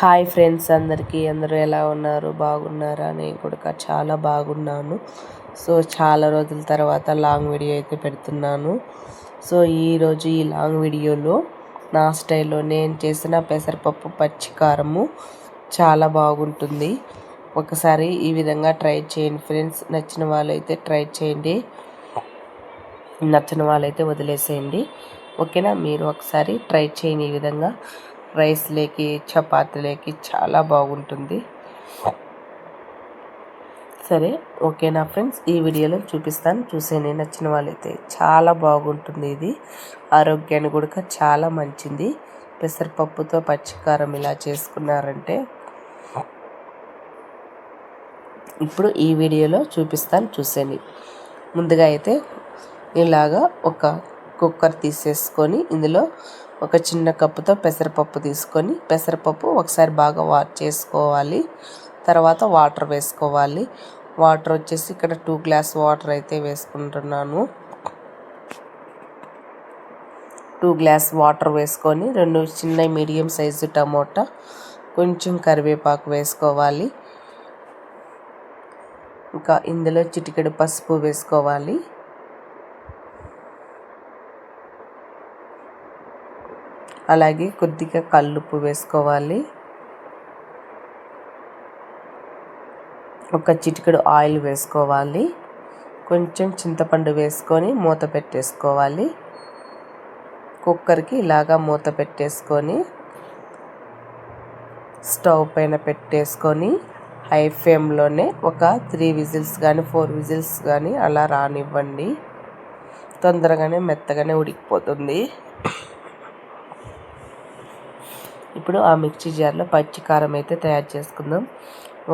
Hi friends అందరికీ అందరూ ఎలా ఉన్నారు? బాగున్నారా? నేను కూడా చాలా బాగున్నాను. సో చాలా రోజుల తర్వాత లాంగ్ వీడియో అయితే పెడుతున్నాను. సో ఈరోజు ఈ లాంగ్ వీడియోలో నా స్టైల్లో నేను చేసిన పెసరపప్పు పచ్చికారము చాలా బాగుంటుంది. ఒకసారి ఈ విధంగా ట్రై చేయండి ఫ్రెండ్స్. నచ్చిన వాళ్ళైతే ట్రై చేయండి. నచ్చిన వాళ్ళైతే వదిలేసేయండి. ఓకేనా? మీరు ఒకసారి ట్రై చేయండి ఈ విధంగా. రైస్లోకి చపాతీలోకి చాలా బాగుంటుంది. సరే ఓకేనా ఫ్రెండ్స్ ఈ వీడియోలో చూపిస్తాను. చూసేనే నచ్చిన వాళ్ళైతే చాలా బాగుంటుంది ఇది. ఆరోగ్యాన్ని కూడా చాలా మంచిది. పెసరపప్పుతో పచ్చికారం ఇలా చేసుకున్నారంటే. ఇప్పుడు ఈ వీడియోలో చూపిస్తాను చూసేయండి ముందుగా అయితే ఇలాగా ఒక కుక్కర్ తీసేసుకొని ఇందులో ఒక చిన్న కప్పుతో పెసరపప్పు తీసుకొని పెసరపప్పు ఒకసారి బాగా వా చేసుకోవాలి. తర్వాత వాటర్ వేసుకోవాలి. వాటర్ వచ్చేసి ఇక్కడ టూ గ్లాస్ వాటర్ అయితే వేసుకుంటున్నాను. టూ గ్లాస్ వాటర్ వేసుకొని రెండు చిన్న మీడియం సైజు టమోటా కొంచెం కరివేపాకు వేసుకోవాలి. ఇంకా ఇందులో చిటికెడు పసుపు వేసుకోవాలి. అలాగే కొద్దిగా కల్లుప్పు వేసుకోవాలి. ఒక చిటికెడు ఆయిల్ వేసుకోవాలి. కొంచెం చింతపండు వేసుకొని మూత పెట్టేసుకోవాలి. కుక్కర్కి ఇలాగా మూత పెట్టేసుకొని స్టవ్ పైన పెట్టేసుకొని హై ఫ్లేమ్లోనే ఒక త్రీ విజిల్స్ కానీ ఫోర్ విజిల్స్ కానీ అలా రానివ్వండి. తొందరగానే మెత్తగానే ఉడికిపోతుంది. ఇప్పుడు ఆ మిక్సీ జార్లో పచ్చి కారం అయితే తయారు చేసుకుందాం.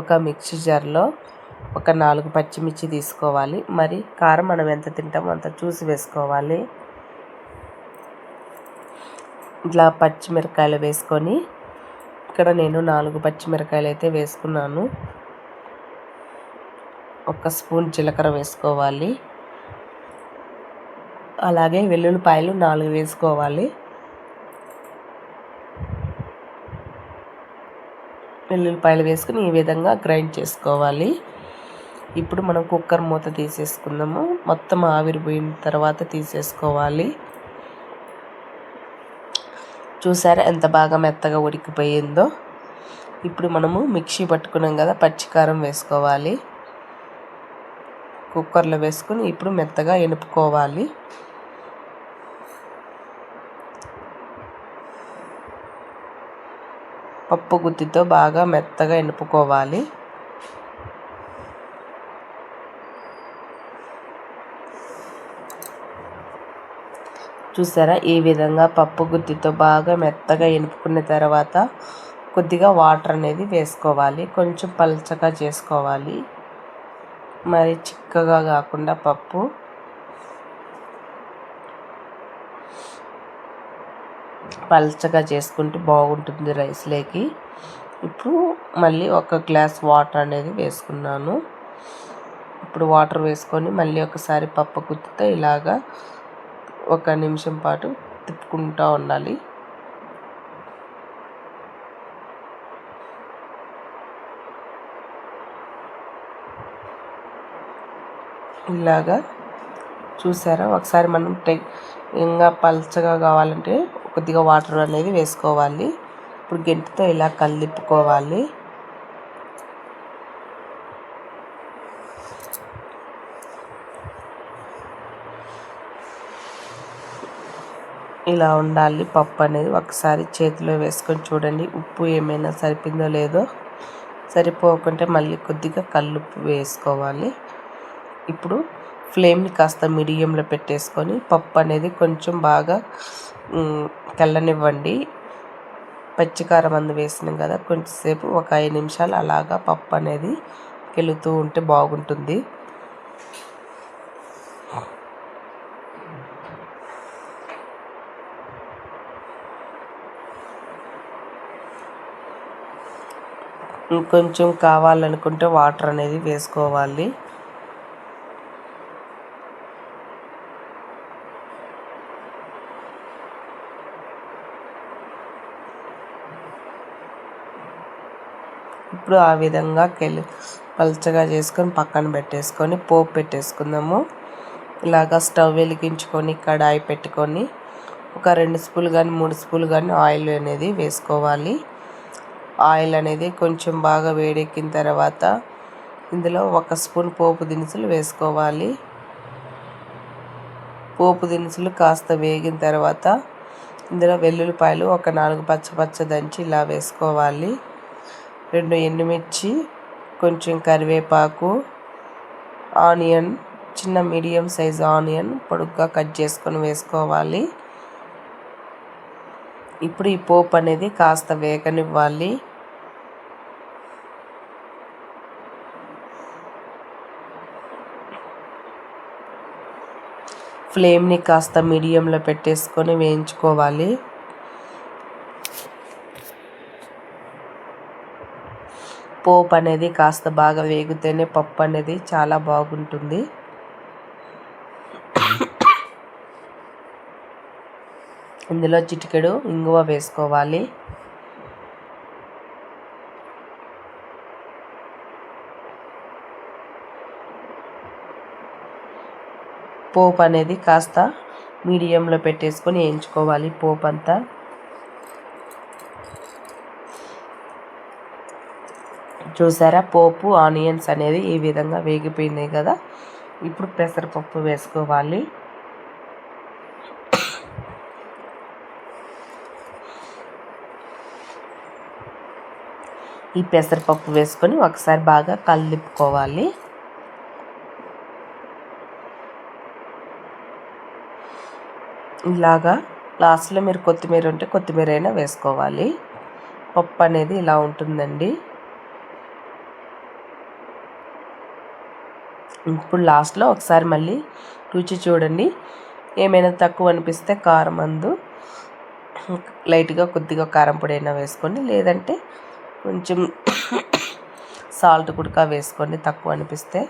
ఒక మిక్సీ జార్లో ఒక నాలుగు పచ్చిమిర్చి తీసుకోవాలి. మరి కారం మనం ఎంత తింటామో అంత చూసి వేసుకోవాలి. ఇట్లా పచ్చిమిరకాయలు వేసుకొని ఇక్కడ నేను నాలుగు పచ్చిమిరకాయలు అయితే వేసుకున్నాను. ఒక స్పూన్ జీలకర్ర వేసుకోవాలి. అలాగే వెల్లుల్లిపాయలు నాలుగు వేసుకోవాలి. వెల్లుల్లిపాయలు వేసుకుని ఈ విధంగా గ్రైండ్ చేసుకోవాలి. ఇప్పుడు మనం కుక్కర్ మూత తీసేసుకుందాము. మొత్తం ఆవిరిపోయిన తర్వాత తీసేసుకోవాలి. చూసారా ఎంత బాగా మెత్తగా ఉడికిపోయిందో. ఇప్పుడు మనము మిక్సీ పట్టుకున్నాం కదా పచ్చికారం వేసుకోవాలి. కుక్కర్లో వేసుకుని ఇప్పుడు మెత్తగా ఎనుపుకోవాలి. పప్పు గుత్తితో బాగా మెత్తగా ఎనుపుకోవాలి చూసారా? ఈ విధంగా పప్పు గుత్తితో బాగా మెత్తగా ఎనుపుకున్న తర్వాత కొద్దిగా వాటర్ అనేది వేసుకోవాలి. కొంచెం పలచగా చేసుకోవాలి. మరి చిక్కగా కాకుండా పప్పు పల్చగా చేసుకుంటే బాగుంటుంది రైస్లోకి. ఇప్పుడు మళ్ళీ ఒక గ్లాస్ వాటర్ అనేది వేసుకున్నాను. ఇప్పుడు వాటర్ వేసుకొని మళ్ళీ ఒకసారి పప్పు గుత్తితో ఇలాగా ఒక నిమిషం పాటు తిప్పుకుంటూ ఉండాలి. ఇలాగా చూసారా? ఒకసారి మనం టె ఇంకా పలచగా కావాలంటే కొద్దిగా వాటర్ అనేది వేసుకోవాలి. ఇప్పుడు గెంటితో ఇలా కలిపుకోవాలి ఇలా ఉండాలి. పప్పు అనేది ఒకసారి చేతిలో వేసుకొని చూడండి. ఉప్పు ఏమైనా సరిపోయిందో లేదో. సరిపోకుంటే మళ్ళీ కొద్దిగా కల్లుప్పు వేసుకోవాలి. ఇప్పుడు ఫ్లేమ్ని కాస్త మీడియంలో పెట్టేసుకొని పప్పు అనేది కొంచెం బాగా తెల్లనివ్వండి. పచ్చికారం అందు వేసినాం కదా కొంచెంసేపు ఒక ఐదు నిమిషాలు అలాగా పప్పు అనేది కెలుతూ ఉంటే బాగుంటుంది. ఇంకొంచెం కావాలనుకుంటే వాటర్ అనేది వేసుకోవాలి. ఇప్పుడు ఆ విధంగా కెలి పలచగా చేసుకొని పక్కన పెట్టేసుకొని పోపు పెట్టేసుకుందాము. ఇలాగా స్టవ్ వెలిగించుకొని కడాయి పెట్టుకొని ఒక రెండు స్పూన్లు కానీ మూడు స్పూన్లు కానీ ఆయిల్ అనేది వేసుకోవాలి. ఆయిల్ అనేది కొంచెం బాగా వేడెక్కిన తర్వాత ఇందులో ఒక స్పూన్ పోపు దినుసులు వేసుకోవాలి. పోపు దినుసులు కాస్త వేగిన తర్వాత ఇందులో వెల్లుల్లిపాయలు ఒక నాలుగు పచ్చ పచ్చ దంచి ఇలా వేసుకోవాలి. రెండు ఎండుమిర్చి కొంచెం కరివేపాకు ఆనియన్ చిన్న మీడియం సైజ్ ఆనియన్ పొడుగ్గా కట్ చేసుకొని వేసుకోవాలి. ఇప్పుడు ఈ పోపు అనేది కాస్త వేగనివ్వాలి. ఫ్లేమ్ని కాస్త మీడియంలో పెట్టేసుకొని వేయించుకోవాలి. పోపు అనేది కాస్త బాగా వేగితేనే పప్పు అనేది చాలా బాగుంటుంది. ఇందులో చిటికెడు ఇంగువ వేసుకోవాలి. పోపు అనేది కాస్త మీడియంలో పెట్టేసుకొని వేయించుకోవాలి పోపు అంతా. చూసారా? పోపు ఆనియన్స్ అనేది ఈ విధంగా వేగిపోయినాయి కదా. ఇప్పుడు పెసరపప్పు వేసుకోవాలి. ఈ పెసరపప్పు వేసుకొని ఒకసారి బాగా కలిపుకోవాలి. ఇలాగా లాస్ట్లో మీరు కొత్తిమీర ఉంటే కొత్తిమీర అయినా వేసుకోవాలి. పప్పు అనేది ఇలా ఉంటుందండి. ఇప్పుడు లాస్ట్లో ఒకసారి మళ్ళీ రుచి చూడండి. ఏమైనా తక్కువ అనిపిస్తే కారం అందు. లైట్గా కొద్దిగా కారం పొడి అయినా వేసుకోండి లేదంటే కొంచెం సాల్ట్ కుడక వేసుకోండి తక్కువ అనిపిస్తే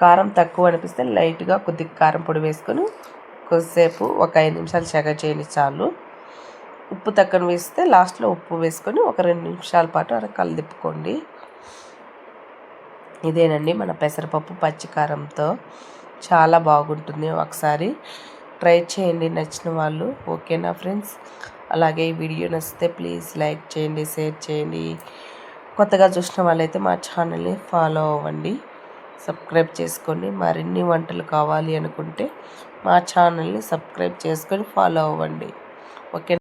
కారం తక్కువ అనిపిస్తే లైట్గా కొద్దిగా కారం పొడి వేసుకొని కొద్దిసేపు ఒక ఐదు నిమిషాలు చెగ చేయని చాలు. ఉప్పు తక్కువ వేస్తే లాస్ట్లో ఉప్పు వేసుకొని ఒక రెండు నిమిషాల పాటు అలా కలదిప్పుకోండి ఇదేనండి మన పెసరపప్పు పచ్చికారంతో చాలా బాగుంటుంది. ఒకసారి ట్రై చేయండి నచ్చిన వాళ్ళు. ఓకేనా ఫ్రెండ్స్? అలాగే ఈ వీడియో నచ్చితే ప్లీజ్ లైక్ చేయండి షేర్ చేయండి. కొత్తగా చూసిన వాళ్ళైతే మా ఛానల్ని ఫాలో అవ్వండి. సబ్స్క్రైబ్ చేసుకోండి. మరిన్ని వంటలు కావాలి అనుకుంటే మా ఛానల్ని సబ్స్క్రైబ్ చేసుకొని ఫాలో అవ్వండి. ఓకే